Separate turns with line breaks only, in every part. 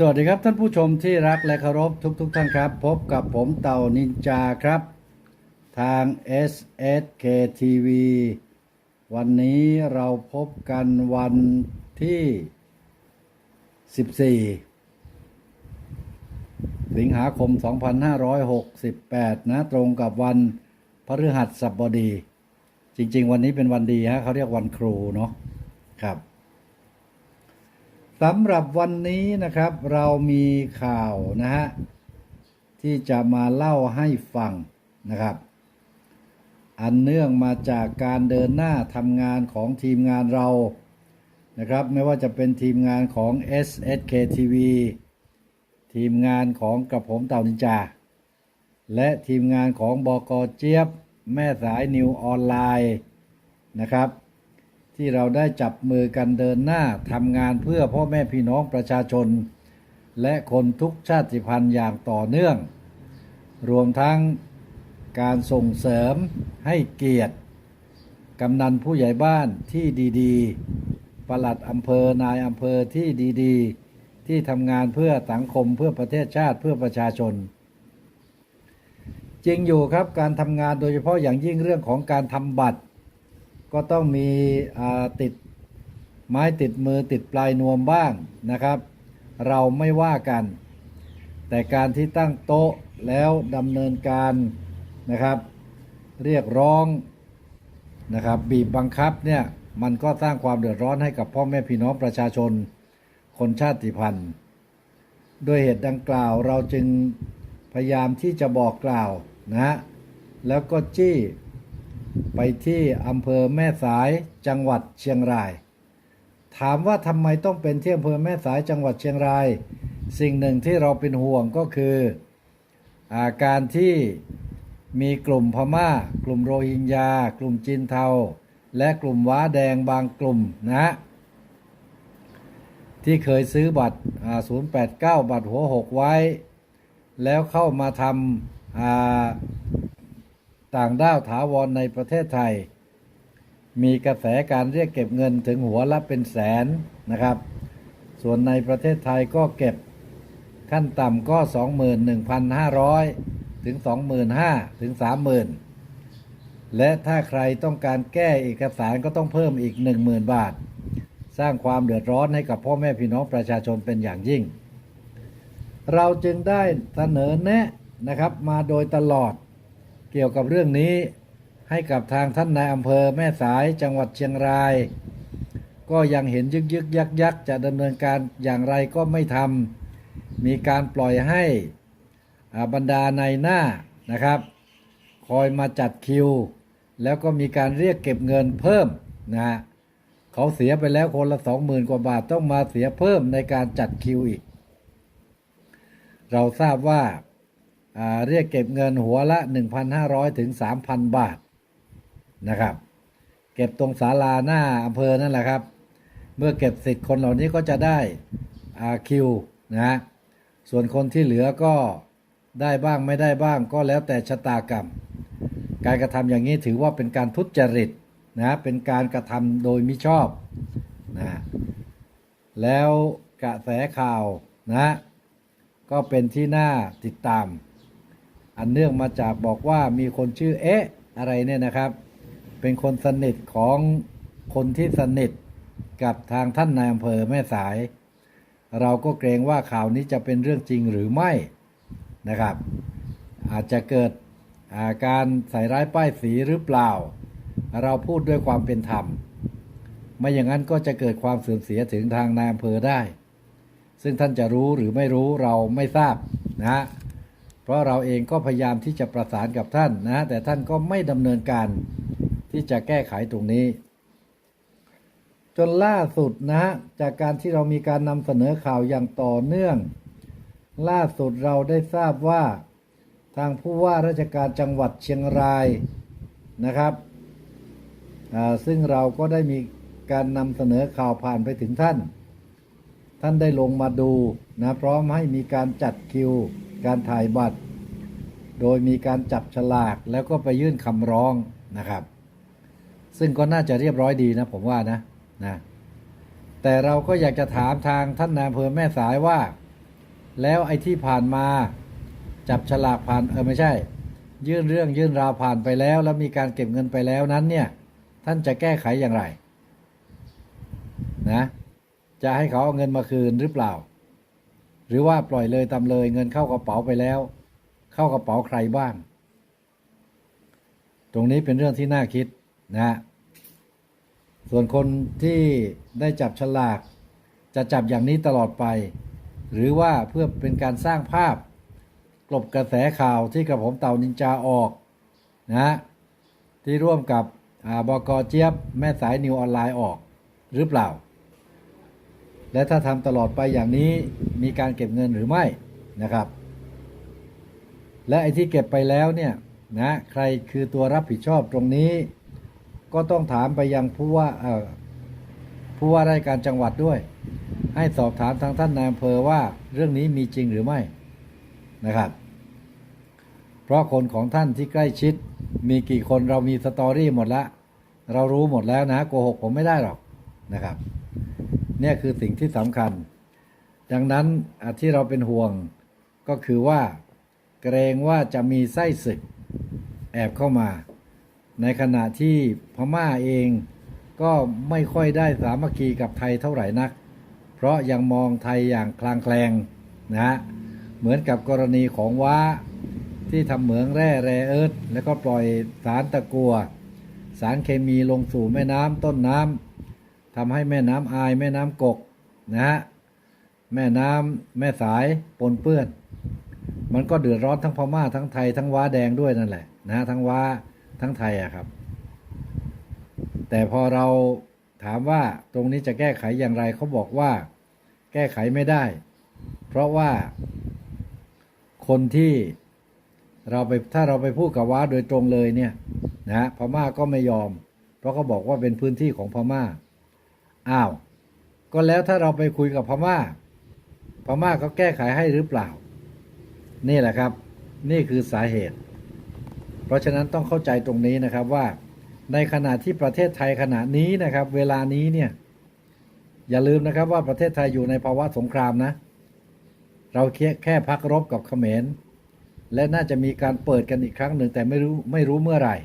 สวัสดีครับท่านผู้ชมที่รักและเคารพทุกๆทท่านครับ พบกับผมเต่านินจาครับ ทาง SSK TV วันนี้เราพบกันวันที่ 14 สิงหาคม 2568 นะตรงกับวันพฤหัสบดี จริง ๆ วันนี้เป็นวันดีฮะเขาเรียกวันครูเนาะครับ สำหรับวันนี้นะครับ เรามีข่าวนะฮะที่จะมาเล่าให้ฟังนะครับ อันเนื่องมาจากการเดินหน้าทำงานของทีมงานเรานะครับ ไม่ว่าจะเป็นทีมงานของ SSK TV ทีมงานของกระผมเต่านินจา และทีมงานของบกเจี๊ยบ แม่สายนิวออนไลน์นะครับ ที่เราได้จับมือกันเดินหน้าทำงานเพื่อพ่อแม่พี่น้องประชาชน และคนทุกชาติพันธุ์อย่างต่อเนื่อง รวมทั้งการส่งเสริมให้เกียรติกำนันผู้ใหญ่บ้านที่ดีๆ ปลัดอำเภอนายอำเภอที่ดีๆ ที่ทำงานเพื่อสังคมเพื่อประเทศชาติเพื่อประชาชน จริงอยู่ครับการทำงานโดยเฉพาะอย่างยิ่งเรื่องของการทำบัตร ก็ต้องมีติดไม้ติดมือติดปลายนวมบ้างนะครับ เราไม่ว่ากัน แต่การที่ตั้งโต๊ะแล้วดำเนินการนะครับ เรียกร้องนะครับบีบบังคับเนี่ยมันก็สร้างความเดือดร้อนให้กับพ่อแม่พี่น้องประชาชนคนชาติพันธุ์ด้วยเหตุดังกล่าวเราจึงพยายามที่จะบอกกล่าวนะแล้วก็จี้ ไปที่อำเภอแม่สายจังหวัดเชียงราย ถามว่าทำไมต้องเป็นที่อำเภอแม่สายจังหวัดเชียงราย สิ่งหนึ่งที่เราเป็นห่วงก็คืออาการที่มีกลุ่มพม่า กลุ่มโรฮิงญา กลุ่มจีนเทา และกลุ่มว้าแดงบางกลุ่มนะที่เคยซื้อบัตร 089 บัตรหัวหกไว้ แล้วเข้ามาทำ ต่างด้าวถาวรในประเทศไทย มีกระแสการเรียกเก็บเงินถึงหัวละเป็นแสนนะครับ ส่วนในประเทศไทยก็เก็บขั้นต่ำก็ 21,500 ถึง 25,000 ถึง 30,000 และถ้าใครต้องการแก้เอกสารก็ต้องเพิ่มอีก 10,000 บาท สร้างความเดือดร้อนให้กับพ่อแม่พี่น้องประชาชนเป็นอย่างยิ่ง เราจึงได้เสนอแนะนะครับมาโดยตลอด เกี่ยวกับเรื่องนี้ให้กับทางท่านนายอำเภอแม่สายจังหวัดเชียงราย ก็ยังเห็นยึกยึกยักยักจะดำเนินการอย่างไรก็ไม่ทำมีการปล่อยให้บรรดาในหน้านะครับ คอยมาจัดคิว แล้วก็มีการเรียกเก็บเงินเพิ่มนะฮะเขาเสียไปแล้วคนละสองหมื่นกว่าบาทต้องมาเสียเพิ่มในการจัดคิวอีก เราทราบว่า เรียกเก็บเงินหัวละ 1,500 ถึง 3,000 บาทนะครับ เก็บตรงศาลาหน้าอำเภอนั่นแหละครับ เมื่อเก็บเสร็จคนเหล่านี้ก็จะได้อาคิวนะฮะส่วนคนที่เหลือก็ได้บ้างไม่ได้บ้างก็แล้วแต่ชะตากรรม การกระทำอย่างนี้ถือว่าเป็นการทุจริตนะเป็นการกระทำโดยมิชอบนะแล้วกระแสข่าวนะก็เป็นที่น่าติดตาม อันเนื่องมาจากบอกว่ามีคนชื่อเอ๊ะอะไรเนี่ยนะครับ เป็นคนสนิทของคนที่สนิทกับทางท่านนายอำเภอแม่สาย เราก็เกรงว่าข่าวนี้จะเป็นเรื่องจริงหรือไม่นะครับ อาจจะเกิดอาการใส่ร้ายป้ายสีหรือเปล่า เราพูดด้วยความเป็นธรรม ไม่อย่างนั้นก็จะเกิดความเสื่อมเสียถึงทางนายอำเภอได้ ซึ่งท่านจะรู้หรือไม่รู้เราไม่ทราบนะฮะ เพราะเราเองก็พยายามที่จะประสานกับท่านนะ แต่ท่านก็ไม่ดำเนินการที่จะแก้ไขตรงนี้ จนล่าสุดนะฮะจากการที่เรามีการนำเสนอข่าวอย่างต่อเนื่อง ล่าสุดเราได้ทราบว่าทางผู้ว่าราชการจังหวัดเชียงรายนะครับ ซึ่งเราก็ได้มีการนำเสนอข่าวผ่านไปถึงท่าน ท่านได้ลงมาดูนะพร้อมให้มีการจัดคิว การถ่ายบัตร โดยมีการจับฉลากแล้วก็ไปยื่นคำร้องนะครับ ซึ่งก็น่าจะเรียบร้อยดีนะผมว่านะนะแต่เราก็อยากจะถามทางท่านนายอำเภอแม่สายว่า แล้วไอ้ที่ผ่านมาจับฉลากผ่านเออไม่ใช่ ยื่นเรื่องยื่นราวผ่านไปแล้ว แล้วมีการเก็บเงินไปแล้วนั้นเนี่ย ท่านจะแก้ไขอย่างไร นะ จะให้เขาเอาเงินมาคืนหรือเปล่า หรือว่าปล่อยเลยตามเลยเงินเข้ากระเป๋าไปแล้ว เข้ากระเป๋าใครบ้าง ตรงนี้เป็นเรื่องที่น่าคิดนะ ส่วนคนที่ได้จับฉลาก จะจับอย่างนี้ตลอดไป หรือว่าเพื่อเป็นการสร้างภาพ กลบกระแสข่าวที่กระผมเต่านินจาออกนะที่ร่วมกับบกเจี๊ยบแม่สายนิวออนไลน์ออกหรือเปล่า และถ้าทำตลอดไปอย่างนี้มีการเก็บเงินหรือไม่นะครับ และไอ้ที่เก็บไปแล้วเนี่ยนะใครคือตัวรับผิดชอบตรงนี้ ก็ต้องถามไปยังผู้ว่าผู้ว่าราชการจังหวัดด้วย ให้สอบถามทางท่านนายอำเภอว่าเรื่องนี้มีจริงหรือไม่นะครับ เพราะคนของท่านที่ใกล้ชิด มีกี่คนเรามีสตอรี่หมดแล้วเรารู้หมดแล้วนะโกหกผมไม่ได้หรอกนะครับ เนี่ยคือสิ่งที่สำคัญ ดังนั้นที่เราเป็นห่วงก็คือว่า เกรงว่าจะมีไส้ศึก แอบเข้ามา ในขณะที่พม่าเองก็ไม่ค่อยได้สามัคคีกับไทยเท่าไหร่นัก เพราะยังมองไทยอย่างคลางแคลงนะฮะเหมือนกับกรณีของว้าที่ทำเหมืองแร่แรเอิร์ธแล้วก็ปล่อยสารตะกัว สารเคมีลงสู่แม่น้ำต้นน้ำ ทำให้แม่น้ำอายแม่น้ำกกนะฮะแม่น้ำแม่สายปนเปื้อน มันก็เดือดร้อนทั้งพม่าทั้งไทยทั้งว้าแดงด้วยนั่นแหละนะฮะทั้งว้าทั้งไทยอะครับ แต่พอเราถามว่าตรงนี้จะแก้ไขอย่างไรเขาบอกว่า แก้ไขไม่ได้ เพราะว่า คนที่เราไปถ้าเราไปพูดกับว้าโดยตรงเลยเนี่ยนะฮะพม่าก็ไม่ยอม เพราะเขาบอกว่าเป็นพื้นที่ของพม่า อ้าว ก็แล้วถ้าเราไปคุยกับพม่า พม่าเขาแก้ไขให้หรือเปล่า นี่แหละครับ นี่คือสาเหตุ เพราะฉะนั้นต้องเข้าใจตรงนี้นะครับว่า ในขณะที่ประเทศไทยขณะนี้นะครับ เวลานี้เนี่ยอย่าลืมนะครับว่าประเทศไทยอยู่ในภาวะสงครามนะ เราแค่แค่พักรบกับเขมร และน่าจะมีการเปิดกันอีกครั้งหนึ่งแต่ไม่รู้ไม่รู้เมื่อไหร่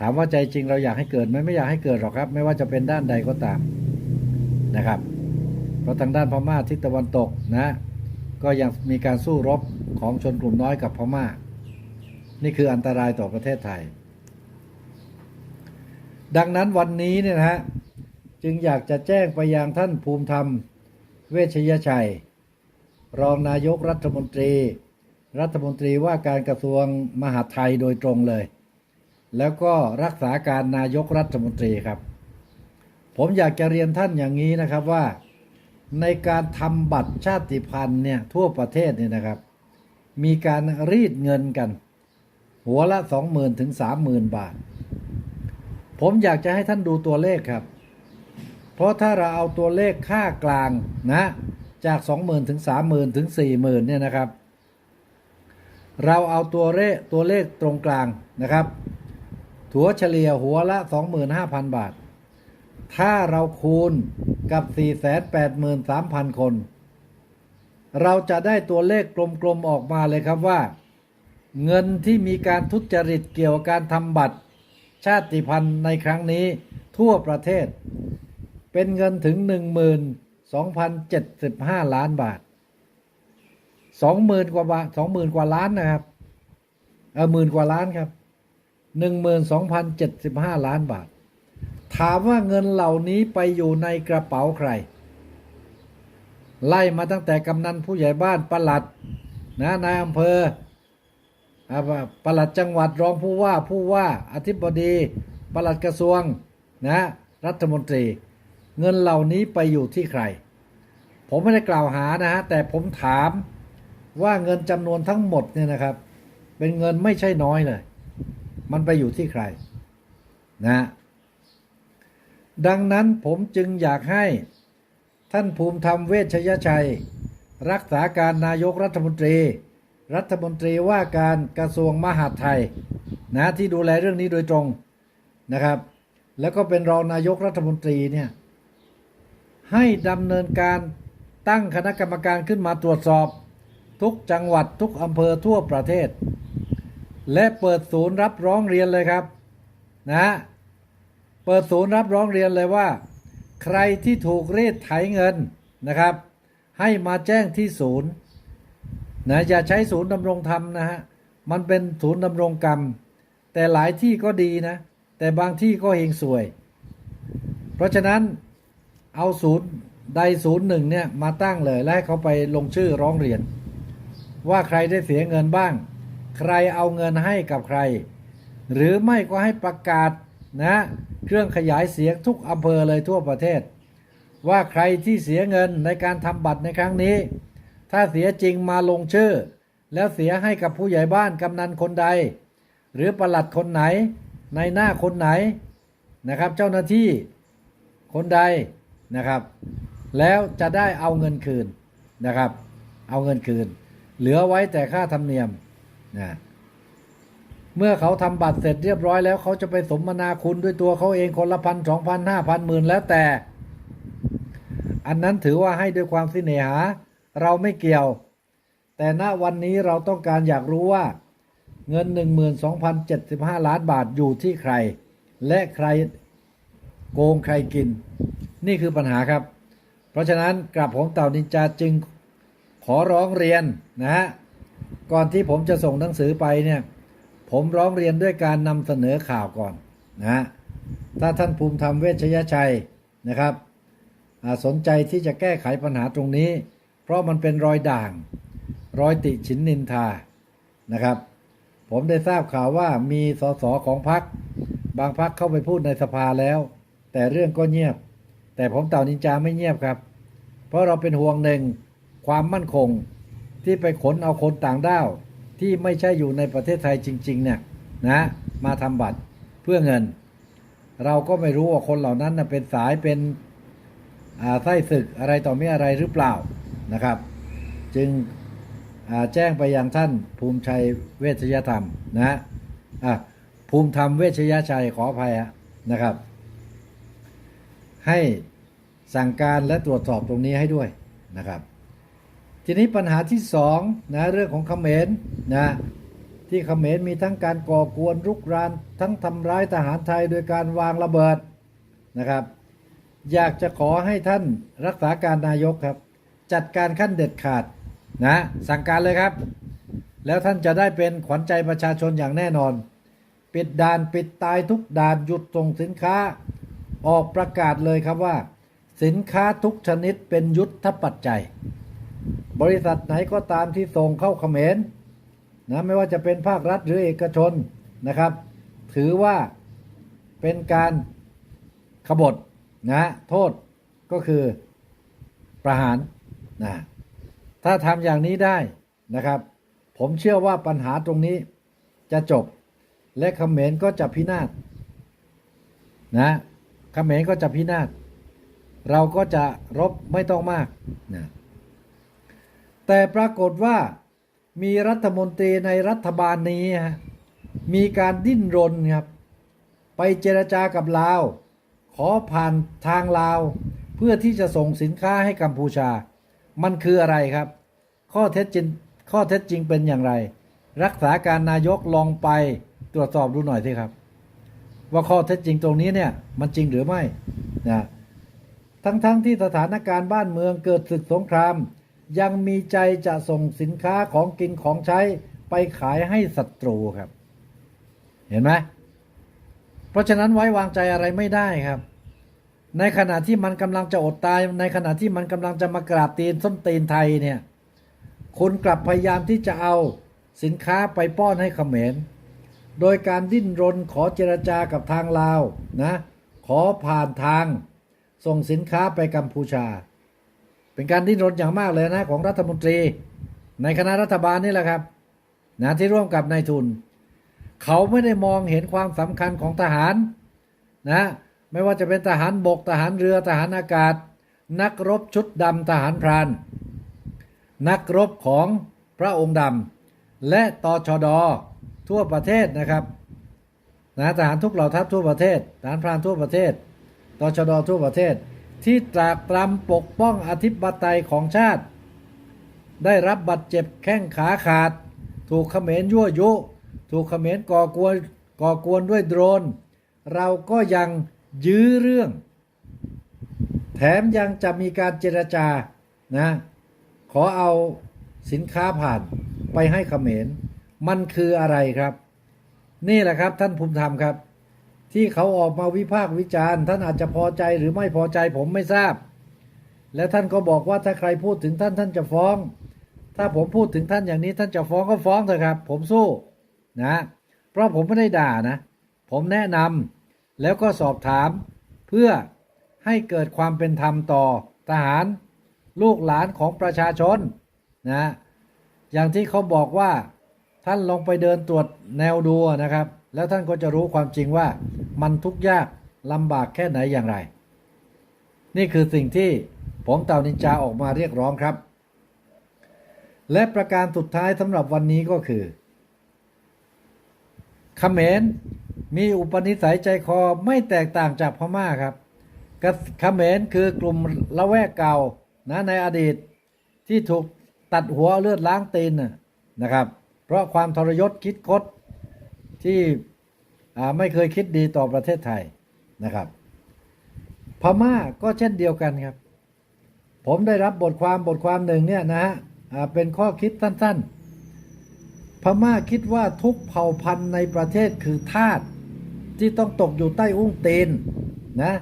ถามว่าใจจริงเราอยากให้เกิดไหมไม่อยากให้เกิดหรอกครับ ไม่ว่าจะเป็นด้านใดก็ตามนะครับ เพราะทางด้านพม่าทิศตะวันตกนะก็ยังมีการสู้รบของชนกลุ่มน้อยกับพม่า นี่คืออันตรายต่อประเทศไทย ดังนั้นวันนี้เนี่ยนะฮะจึงอยากจะแจ้งไปยังท่านภูมิธรรม เวชยชัย รองนายกรัฐมนตรี รัฐมนตรีว่าการกระทรวงมหาดไทยโดยตรงเลย แล้วก็รักษาการนายกรัฐมนตรีครับ ผมอยากจะเรียนท่านอย่างนี้นะครับว่าในการทำบัตรชาติพันธุ์เนี่ยทั่วประเทศเนี่ยนะครับ มีการรีดเงินกัน หัวละสองหมื่นถึงสามหมื่นบาท ผมอยากจะให้ท่านดูตัวเลขครับ เพราะถ้าเราเอาตัวเลขค่ากลางนะจากสองหมื่นถึงสามหมื่นถึงสี่หมื่นเนี่ยนะครับ เราเอาตัวเลขตัวเลขตรงกลางนะครับ ถัวเฉลี่ยหัวละ 25,000 บาท ถ้าเราคูณกับ 483,000 คน เราจะได้ตัวเลขกลมๆออกมาเลยครับว่า เงินที่มีการทุจริตเกี่ยวกับการทำบัตร ชาติพันธุ์ในครั้งนี้ทั่วประเทศ เป็นเงินถึง 12,075 ล้านบาท 20,000 กว่าบาท20,000 กว่าล้านนะครับเออหมื่นกว่าล้านครับ 12,075 ล้านบาท ถามว่าเงินเหล่านี้ไปอยู่ในกระเป๋าใคร ไล่มาตั้งแต่กำนันผู้ใหญ่บ้านประหลัดนะนายอำเภออ่าปลัดจังหวัดรองผู้ว่าผู้ว่าอธิบดีประหลัดกระทรวงนะรัฐมนตรี เงินเหล่านี้ไปอยู่ที่ใคร ผมไม่ได้กล่าวหานะฮะแต่ผมถามว่าเงินจำนวนทั้งหมดเนี่ยนะครับ เป็นเงินไม่ใช่น้อยเลย มันไปอยู่ที่ใครนะดังนั้นผมจึงอยากให้ท่านภูมิธรรมเวชยชัย รักษาการนายกรัฐมนตรี รัฐมนตรีว่าการกระทรวงมหาดไทยนะที่ดูแลเรื่องนี้โดยตรงนะครับ แล้วก็เป็นรองนายกรัฐมนตรีเนี่ยให้ดำเนินการตั้งคณะกรรมการขึ้นมาตรวจสอบ ทุกจังหวัดทุกอำเภอทั่วประเทศ และเปิดศูนย์รับร้องเรียนเลยครับนะเปิดศูนย์รับร้องเรียนเลยว่า ใครที่ถูกรีดไถเงินนะครับ ให้มาแจ้งที่ศูนย์นะอย่าใช้ศูนย์ดำรงธรรมนะฮะมันเป็นศูนย์ดำรงกรรม แต่หลายที่ก็ดีนะ แต่บางที่ก็เฮงสวย เพราะฉะนั้นเอาศูนย์ใดศูนย์หนึ่งเนี่ยมาตั้งเลย และให้เขาไปลงชื่อร้องเรียน ว่าใครได้เสียเงินบ้าง ใครเอาเงินให้กับใคร หรือไม่ก็ให้ประกาศนะเครื่องขยายเสียงทุกอำเภอเลยทั่วประเทศ ว่าใครที่เสียเงินในการทำบัตรในครั้งนี้ ถ้าเสียจริงมาลงชื่อ แล้วเสียให้กับผู้ใหญ่บ้านกำนันคนใด หรือประหลัดคนไหนในหน้าคนไหนนะครับ เจ้าหน้าที่คนใดนะครับ แล้วจะได้เอาเงินคืนนะครับ เอาเงินคืน เหลือไว้แต่ค่าธรรมเนียม นะเมื่อเขาทำบัตรเสร็จเรียบร้อยแล้วเขาจะไปสมนาคุณด้วยตัวเขาเองคนละพันสองพันห้าพันหมื่นแล้วแต่ อันนั้นถือว่าให้ด้วยความสิเนหา เราไม่เกี่ยว แต่ณวันนี้เราต้องการอยากรู้ว่า เงิน 12,075 ล้านบาทอยู่ที่ใคร และใครโกงใครกิน นี่คือปัญหาครับ เพราะฉะนั้นกราบผมเต่านินจาจึงขอร้องเรียนนะฮะ ก่อนที่ผมจะส่งหนังสือไปเนี่ยผมร้องเรียนด้วยการนำเสนอข่าวก่อนนะถ้าท่านภูมิธรรมเวชยชัยนะครับสนใจที่จะแก้ไขปัญหาตรงนี้ เพราะมันเป็นรอยด่าง รอยติฉินนินทานะครับ ผมได้ทราบข่าวว่ามีสสของพรรคบางพรรคเข้าไปพูดในสภาแล้ว แต่เรื่องก็เงียบ แต่ผมเต่านินจาไม่เงียบครับ เพราะเราเป็นห่วงหนึ่งความมั่นคง ที่ไปขนเอาคนต่างด้าว ที่ไม่ใช่อยู่ในประเทศไทยจริงๆเนี่ยนะมาทำบัตรเพื่อเงิน เราก็ไม่รู้ว่าคนเหล่านั้นนะเป็นสายเป็นไส้ศึกอะไรต่อไม่อะไรหรือเปล่านะครับ จึงแจ้งไปยังท่านภูมิชัยเวชยธรรมนะะอะภูมิธรรมเวชยชัยขออภัยนะครับ ให้สั่งการและตรวจสอบตรงนี้ให้ด้วยนะครับ ทีนี้ปัญหาที่สองนะเรื่องของเขมรนะที่เขมรมีทั้งการก่อกวนรุกรานทั้งทำร้ายทหารไทยโดยการวางระเบิดนะครับ อยากจะขอให้ท่านรักษาการนายกครับ จัดการขั้นเด็ดขาดนะสั่งการเลยครับ แล้วท่านจะได้เป็นขวัญใจประชาชนอย่างแน่นอน ปิดด่านปิดตายทุกด่านหยุดส่งสินค้า ออกประกาศเลยครับว่า สินค้าทุกชนิดเป็นยุทธปัจจัย บริษัทไหนก็ตามที่ส่งเข้าเขมรนะไม่ว่าจะเป็นภาครัฐหรือเอกชนนะครับ ถือว่าเป็นการขบฏนะโทษก็คือประหารนะถ้าทำอย่างนี้ได้นะครับ ผมเชื่อว่าปัญหาตรงนี้จะจบ และเขมรก็จะพินาศนะเขมรก็จะพินาศเราก็จะรบไม่ต้องมากนะ แต่ปรากฏว่ามีรัฐมนตรีในรัฐบาลนี้มีการดิ้นรนครับ ไปเจรจากับลาว ขอผ่านทางลาว เพื่อที่จะส่งสินค้าให้กัมพูชา มันคืออะไรครับ ข้อเท็จจริงข้อเท็จจริงเป็นอย่างไร รักษาการนายกลองไปตรวจสอบดูหน่อยสิครับ ว่าข้อเท็จจริงตรงนี้เนี่ยมันจริงหรือไม่นะทั้งๆทที่สถานการณ์บ้านเมืองเกิดศึกสงคราม ยังมีใจจะส่งสินค้าของกินของใช้ไปขายให้ศัตรูครับ เห็นไหมเพราะฉะนั้นไว้วางใจอะไรไม่ได้ครับ ในขณะที่มันกำลังจะอดตาย ในขณะที่มันกำลังจะมากราบตีนส้นตีนไทยเนี่ยคุณกลับพยายามที่จะเอาสินค้าไปป้อนให้เขมร โดยการดิ้นรนขอเจรจากับทางลาวนะ ขอผ่านทาง ส่งสินค้าไปกัมพูชา เป็นการดิ้นรนอย่างมากเลยนะของรัฐมนตรี ในคณะรัฐบาลนี่แหละครับนะที่ร่วมกับนายทุน เขาไม่ได้มองเห็นความสำคัญของทหารนะไม่ว่าจะเป็นทหารบกทหารเรือทหารอากาศ นักรบชุดดำทหารพราน นักรบของพระองค์ดำและตชดทั่วประเทศนะครับนะทหารทุกเหล่าทัพทั่วประเทศทหารพรานทั่วประเทศตชดทั่วประเทศ ที่ตรากตรำปกป้องอธิปไตยของชาติ ได้รับบัตรเจ็บแข้งขาขาด ถูกเขมรยั่วยุ ถูกเขมรก่อกวนก่อกวนด้วยโดรน เราก็ยังยื้อเรื่อง แถมยังจะมีการเจรจานะขอเอาสินค้าผ่านไปให้เขมร มันคืออะไรครับ นี่แหละครับท่านภูมิธรรมครับ ที่เขาออกมาวิพากษ์วิจารณ์ ท่านอาจจะพอใจหรือไม่พอใจผมไม่ทราบ และท่านก็บอกว่าถ้าใครพูดถึงท่านท่านจะฟ้อง ถ้าผมพูดถึงท่านอย่างนี้ท่านจะฟ้องก็ฟ้องเถอะครับ ผมสู้นะ เพราะผมไม่ได้ด่านะ ผมแนะนำแล้วก็สอบถาม เพื่อให้เกิดความเป็นธรรมต่อทหาร ลูกหลานของประชาชนนะอย่างที่เขาบอกว่าท่านลองไปเดินตรวจแนวดูนะครับ แล้วท่านก็จะรู้ความจริงว่ามันทุกข์ยากลำบากแค่ไหนอย่างไร นี่คือสิ่งที่ผมเต่านินจาออกมาเรียกร้องครับ และประการสุดท้ายสำหรับวันนี้ก็คือเขมรมีอุปนิสัยใจคอไม่แตกต่างจากพม่าครับกเขมรคือกลุ่มละแวกเก่านะในอดีตที่ถูกตัดหัวเลือดล้างตีนนะครับ เพราะความทรยศคิดคด ที่ไม่เคยคิดดีต่อประเทศไทยนะครับ พม่าก็เช่นเดียวกันครับ ผมได้รับบทความบทความหนึ่งเนี่ยนะฮะเป็นข้อคิดสั้นๆ พม่าคิดว่าทุกเผ่าพันธุ์ในประเทศคือทาสที่ต้องตกอยู่ใต้อุ้งตีนนะ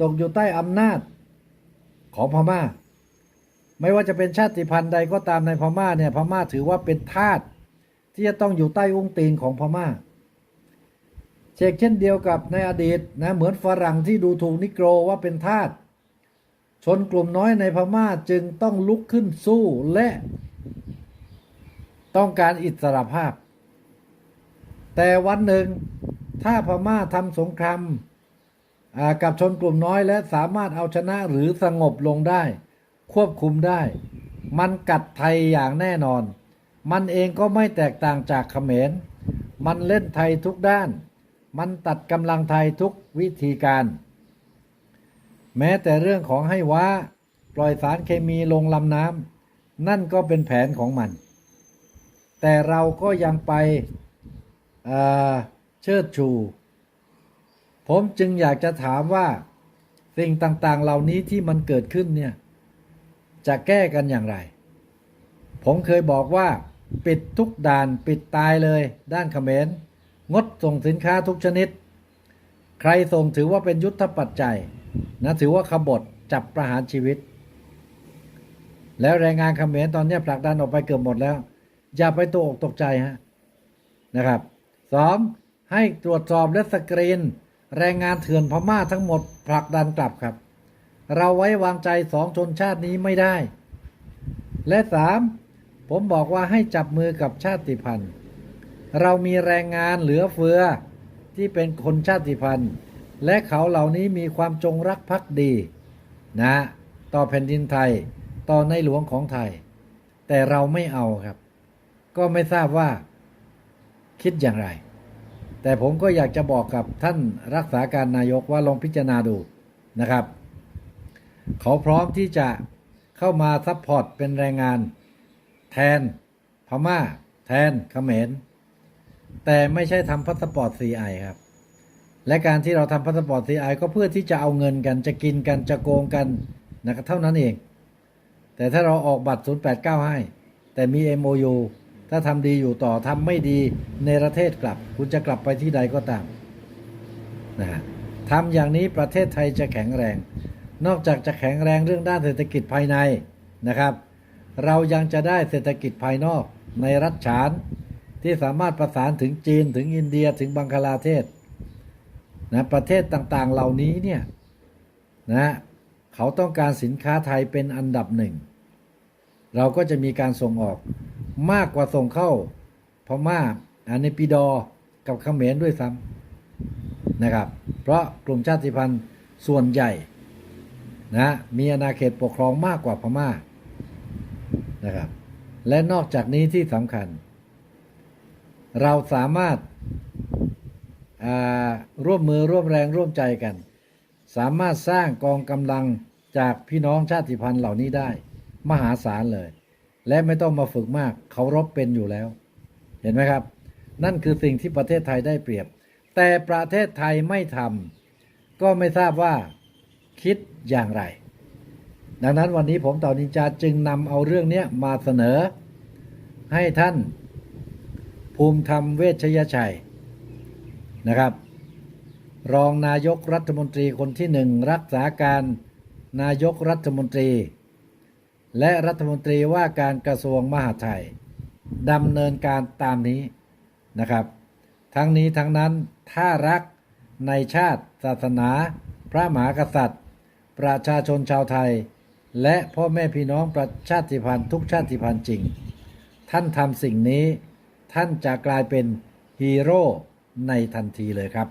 ตกอยู่ใต้อำนาจของพม่า ไม่ว่าจะเป็นชาติพันธุ์ใดก็ตามในพม่าเนี่ยพม่าถือว่าเป็นทาส ที่จะต้องอยู่ใต้อุ้งตีนของพม่าเชกเช่นเดียวกับในอดีตนะเหมือนฝรั่งที่ดูถูกนิโกรว่าเป็นทาสชนกลุ่มน้อยในพม่าจึงต้องลุกขึ้นสู้และต้องการอิสรภาพ แต่วันหนึ่งถ้าพม่าทำสงครามกับชนกลุ่มน้อยและสามารถเอาชนะหรือสงบลงได้ ควบคุมได้ มันกัดไทยอย่างแน่นอน มันเองก็ไม่แตกต่างจากเขมร มันเล่นไทยทุกด้าน มันตัดกำลังไทยทุกวิธีการ แม้แต่เรื่องของให้ว้าปล่อยสารเคมีลงลำน้ำนั่นก็เป็นแผนของมัน แต่เราก็ยังไปเเชิดชู ผมจึงอยากจะถามว่าสิ่งต่างๆ เหล่านี้ที่มันเกิดขึ้นเนี่ย จะแก้กันอย่างไร ผมเคยบอกว่า ปิดทุกด่านปิดตายเลย ด้านเขมรงดส่งสินค้าทุกชนิด ใครส่งถือว่าเป็นยุทธปัจจัยนะถือว่าขบฏจับประหารชีวิต แล้วแรงงานเขมรตอนนี้ผลักดันออกไปเกือบหมดแล้ว อย่าไปตกอกตกใจฮะนะครับสองให้ตรวจสอบและสกรีน แรงงานเถื่อนพม่าทั้งหมดผลักดันกลับครับ เราไว้วางใจสองชนชาตินี้ไม่ได้ และสาม ผมบอกว่าให้จับมือกับชาติพันธุ์ เรามีแรงงานเหลือเฟือที่เป็นคนชาติพันธุ์ และเขาเหล่านี้มีความจงรักภักดี นะ ต่อแผ่นดินไทย ต่อในหลวงของไทย แต่เราไม่เอาครับ ก็ไม่ทราบว่า คิดอย่างไร แต่ผมก็อยากจะบอกกับท่านรักษาการนายกว่าลองพิจารณาดูนะครับ เขาพร้อมที่จะเข้ามาซัพพอร์ตเป็นแรงงาน แทน พม่า แทนเขมร แต่ไม่ใช่ทำพาสปอร์ต CI ครับ และการที่เราทำพาสปอร์ต CI ก็เพื่อที่จะเอาเงินกันจะกินกันจะโกงกันนะครับเท่านั้นเอง แต่ถ้าเราออกบัตร 089 ให้ แต่มี MOU ถ้าทำดีอยู่ต่อทำไม่ดีในประเทศกลับ คุณจะกลับไปที่ใดก็ตามนะฮะทำอย่างนี้ประเทศไทยจะแข็งแรง นอกจากจะแข็งแรงเรื่องด้านเศรษฐกิจภายในนะครับ เรายังจะได้เศรษฐกิจภายนอกในรัฐฉาน ที่สามารถประสานถึงจีนถึงอินเดียถึงบังคลาเทศนะประเทศต่างๆเหล่านี้เนี่ยนะเขาต้องการสินค้าไทยเป็นอันดับหนึ่ง เราก็จะมีการส่งออกมากกว่าส่งเข้าพม่าอันในปีดอกับเขมรด้วยซ้ำนะครับ เพราะกลุ่มชาติพันธุ์ส่วนใหญ่นะมีอาณาเขตปกครองมากกว่าพม่า นะครับ และนอกจากนี้ที่สำคัญ เราสามารถาร่วมมือร่วมแรงร่วมใจกันสสามารถสร้างกองกำลังจากพี่น้องชาติพันธุ์เหล่านี้ได้ มหาศาลเลย และไม่ต้องมาฝึกมากเขารบเป็นอยู่แล้ว เห็นไหมครับ นั่นคือสิ่งที่ประเทศไทยได้เปรียบ แต่ประเทศไทยไม่ทำก็ไม่ทราบว่าคิดอย่างไร ดังนั้นวันนี้ผมต่อนินจาจึงนำเอาเรื่องนี้มาเสนอ ให้ท่าน ภูมิธรรมเวชยชัยนะครับ รองนายกรัฐมนตรีคนที่หนึ่งรักษาการนายกรัฐมนตรี และรัฐมนตรีว่าการกระทรวงมหาดไทยดำเนินการตามนี้นะครับ ทั้งนี้ทั้งนั้นถ้ารักในชาติ ศาสนา พระมหากษัตริย์ ประชาชนชาวไทย และพ่อแม่พี่น้องประชาติพันธุ์ทุกชาติพันธุ์จริง ท่านทำสิ่งนี้ ท่านจะกลายเป็นฮีโร่ในทันทีเลยครับ